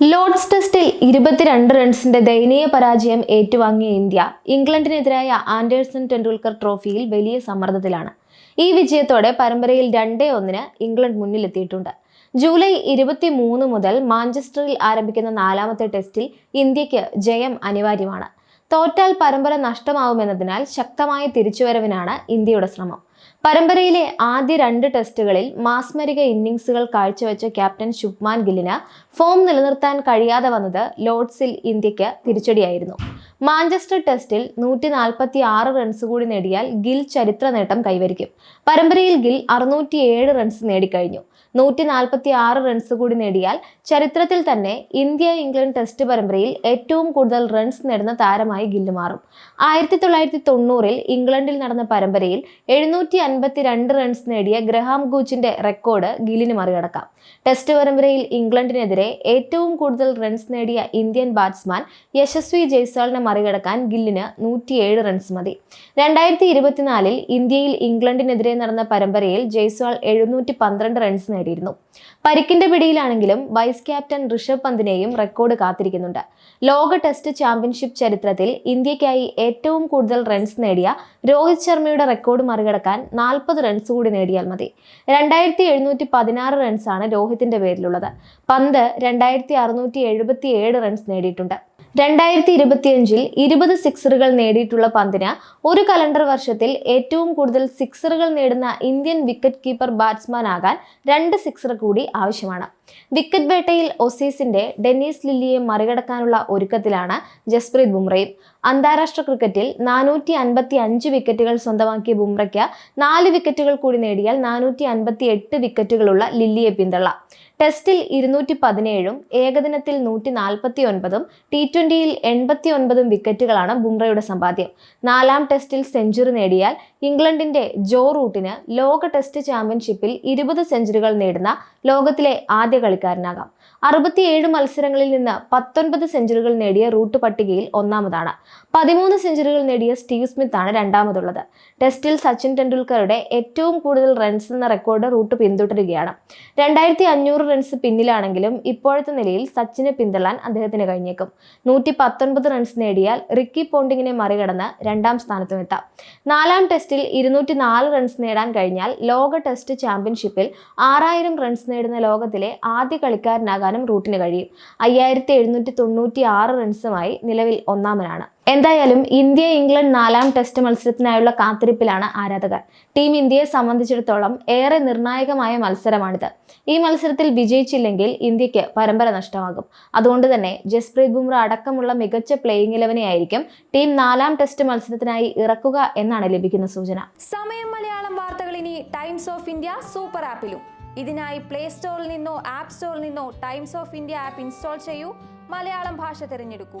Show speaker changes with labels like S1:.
S1: Lord's ടെസ്റ്റിൽ ഇരുപത്തിരണ്ട് റൺസിന്റെ ദയനീയ പരാജയം ഏറ്റുവാങ്ങിയ ഇന്ത്യ ഇംഗ്ലണ്ടിനെതിരായ ആൻഡേഴ്സൺ ടെണ്ടുൽക്കർ ട്രോഫിയിൽ വലിയ സമ്മർദ്ദത്തിലാണ്. ഈ വിജയത്തോടെ പരമ്പരയിൽ രണ്ടേ ഒന്നിന് ഇംഗ്ലണ്ട് മുന്നിലെത്തിയിട്ടുണ്ട്. ജൂലൈ ഇരുപത്തി മൂന്ന് മുതൽ മാഞ്ചസ്റ്ററിൽ ആരംഭിക്കുന്ന നാലാമത്തെ ടെസ്റ്റിൽ ഇന്ത്യയ്ക്ക് ജയം അനിവാര്യമാണ്. തോറ്റാൽ പരമ്പര നഷ്ടമാവുമെന്നതിനാൽ ശക്തമായ തിരിച്ചുവരവിനാണ് ഇന്ത്യയുടെ ശ്രമം. പരമ്പരയിലെ ആദ്യ രണ്ട് ടെസ്റ്റുകളിൽ മാസ്മരിക ഇന്നിങ്സുകൾ കാഴ്ചവെച്ച ക്യാപ്റ്റൻ ശുഭ്മാൻ ഗില്ലിന് ഫോം നിലനിർത്താൻ കഴിയാതെ വന്നത് ലോർഡ്സിൽ ഇന്ത്യയ്ക്ക് തിരിച്ചടിയായിരുന്നു. മാഞ്ചസ്റ്റർ ടെസ്റ്റിൽ നൂറ്റി നാൽപ്പത്തി ആറ് റൺസ് കൂടി നേടിയാൽ ഗിൽ ചരിത്ര നേട്ടം കൈവരിക്കും. പരമ്പരയിൽ ഗിൽ അറുന്നൂറ്റിയേഴ് റൺസ് നേടിക്കഴിഞ്ഞു. നൂറ്റി നാൽപ്പത്തി ആറ് റൺസ് കൂടി നേടിയാൽ ചരിത്രത്തിൽ തന്നെ ഇന്ത്യ ഇംഗ്ലണ്ട് ടെസ്റ്റ് പരമ്പരയിൽ ഏറ്റവും കൂടുതൽ റൺസ് നേടുന്ന താരമായി ഗില്ല് മാറും. ആയിരത്തി തൊള്ളായിരത്തി തൊണ്ണൂറിൽ ഇംഗ്ലണ്ടിൽ നടന്ന പരമ്പരയിൽ എഴുന്നൂറ്റി അൻപത്തി രണ്ട് റൺസ് നേടിയ ഗ്രഹാം ഗൂച്ചിന്റെ റെക്കോർഡ് ഗില്ലിന് മറികടക്കാം. ടെസ്റ്റ് പരമ്പരയിൽ ഇംഗ്ലണ്ടിനെതിരെ ഏറ്റവും കൂടുതൽ റൺസ് നേടിയ ഇന്ത്യൻ ബാറ്റ്സ്മാൻ യശസ്വി ജയ്സ്വാളിനെ മറികടക്കാൻ ഗില്ലിന് നൂറ്റിയേഴ് റൺസ് മതി. രണ്ടായിരത്തി ഇരുപത്തിനാലിൽ ഇന്ത്യയിൽ ഇംഗ്ലണ്ടിനെതിരെ നടന്ന പരമ്പരയിൽ ജയ്സ്വാൾ എഴുന്നൂറ്റി പന്ത്രണ്ട് റൺസ് നേടിയിരുന്നു. പരിക്കിന്റെ പിടിയിലാണെങ്കിലും വൈസ് ക്യാപ്റ്റൻ ഋഷഭ് പന്തിനെയും റെക്കോർഡ് കാത്തിരിക്കുന്നുണ്ട്. ലോക ടെസ്റ്റ് ചാമ്പ്യൻഷിപ്പ് ചരിത്രത്തിൽ ഇന്ത്യക്കായി ഏറ്റവും കൂടുതൽ റൺസ് നേടിയ രോഹിത് ശർമ്മയുടെ റെക്കോർഡ് മറികടക്കാൻ നാൽപ്പത് റൺസ് കൂടി നേടിയാൽ മതി. രണ്ടായിരത്തി എഴുന്നൂറ്റി പതിനാറ് റൺസാണ് രോഹിത്തിന്റെ പേരിലുള്ളത്. പന്ത് രണ്ടായിരത്തി അറുന്നൂറ്റി എഴുപത്തി ഏഴ് റൺസ് നേടിയിട്ടുണ്ട്. രണ്ടായിരത്തി ഇരുപത്തിയഞ്ചിൽ ഇരുപത് സിക്സറുകൾ നേടിയിട്ടുള്ള പന്തിന് ഒരു കലണ്ടർ വർഷത്തിൽ ഏറ്റവും കൂടുതൽ സിക്സറുകൾ നേടുന്ന ഇന്ത്യൻ വിക്കറ്റ് കീപ്പർ ബാറ്റ്സ്മാൻ ആകാൻ രണ്ട് സിക്സർ കൂടി ആവശ്യമാണ്. വിക്കറ്റ് വേട്ടയിൽ ഒസീസിന്റെ ഡെന്നീസ് ലില്ലിയെ മറികടക്കാനുള്ള ഒരുക്കത്തിലാണ് ജസ്പ്രീത് ബുംറയും. അന്താരാഷ്ട്ര ക്രിക്കറ്റിൽ നാനൂറ്റി അൻപത്തി അഞ്ച് വിക്കറ്റുകൾ സ്വന്തമാക്കിയ ബുംറയ്ക്ക് നാല് വിക്കറ്റുകൾ കൂടി നേടിയാൽ നാനൂറ്റി അൻപത്തി എട്ട് വിക്കറ്റുകളുള്ള ലില്ലിയെ പിന്തള്ളാം. ടെസ്റ്റിൽ ഇരുന്നൂറ്റി പതിനേഴും ഏകദിനത്തിൽ നൂറ്റി നാൽപ്പത്തി ഒൻപതും ടി ട്വന്റിയിൽ എൺപത്തി ഒൻപതും വിക്കറ്റുകളാണ് ബുംറയുടെ സമ്പാദ്യം. നാലാം ടെസ്റ്റിൽ സെഞ്ചുറി നേടിയാൽ ഇംഗ്ലണ്ടിന്റെ ജോ റൂട്ടിന് ലോക ടെസ്റ്റ് ചാമ്പ്യൻഷിപ്പിൽ ഇരുപത് സെഞ്ചുറികൾ നേടുന്ന ലോകത്തിലെ ആദ്യ കളിക്കാരനാകാം. അറുപത്തിയേഴ് മത്സരങ്ങളിൽ നിന്ന് പത്തൊൻപത് സെഞ്ചുറികൾ നേടിയ റൂട്ട് പട്ടികയിൽ ഒന്നാമതാണ്. പതിമൂന്ന് സെഞ്ചുറികൾ നേടിയ സ്റ്റീവ് സ്മിത്ത് ആണ് രണ്ടാമതുള്ളത്. ടെസ്റ്റിൽ സച്ചിൻ ടെണ്ടുൽക്കറുടെ ഏറ്റവും കൂടുതൽ റൺസ് എന്ന റെക്കോർഡ് റൂട്ട് പിന്തുടരുകയാണ്. രണ്ടായിരത്തി അഞ്ഞൂറ് റൺസ് പിന്നിലാണെങ്കിലും ഇപ്പോഴത്തെ നിലയിൽ സച്ചിനെ പിന്തള്ളാൻ അദ്ദേഹത്തിന് കഴിഞ്ഞേക്കും. നൂറ്റി പത്തൊൻപത് റൺസ് നേടിയാൽ റിക്കി പോണ്ടിങ്ങിനെ മറികടന്ന് രണ്ടാം സ്ഥാനത്തും എത്താം നാലാം ടെസ്റ്റിൽ ഇരുന്നൂറ്റി നാല് റൺസ് നേടാൻ കഴിഞ്ഞാൽ ലോക ടെസ്റ്റ് ചാമ്പ്യൻഷിപ്പിൽ ആറായിരം റൺസ് നേടുന്ന ലോകത്തിലെ ആദ്യ കളിക്കാരനാകാനും റൂട്ടിന് കഴിയും. അയ്യായിരത്തി എഴുന്നൂറ്റി തൊണ്ണൂറ്റി ആറ് റൺസുമായി നിലവിൽ ഒന്നാമനാണ്. എന്തായാലും ഇന്ത്യ ഇംഗ്ലണ്ട് നാലാം ടെസ്റ്റ് മത്സരത്തിനായുള്ള കാത്തിരിപ്പിലാണ് ആരാധകർ. ടീം ഇന്ത്യയെ സംബന്ധിച്ചിടത്തോളം ഏറെ നിർണായകമായ മത്സരമാണിത്. ഈ മത്സരത്തിൽ വിജയിച്ചില്ലെങ്കിൽ ഇന്ത്യയ്ക്ക് പരമ്പര നഷ്ടമാകും. അതുകൊണ്ട് തന്നെ ജസ്പ്രീത് ബുംറ അടക്കമുള്ള മികച്ച പ്ലേയിങ് ഇലവനെ ആയിരിക്കും ടീം നാലാം ടെസ്റ്റ് മത്സരത്തിനായി ഇറക്കുക എന്നാണ് ലഭിക്കുന്ന സൂചന.
S2: സമയം മലയാളം വാർത്തകൾ ഇനി ടൈംസ് ഓഫ് ഇന്ത്യ സൂപ്പർ ആപ്പിലും ഇതിനായി പ്ലേ സ്റ്റോറിൽ നിന്നോ ആപ്പ് സ്റ്റോറിൽ നിന്നോ Times of India app install ചെയ്യൂ. മലയാളം ഭാഷ തിരഞ്ഞെടുക്കൂ.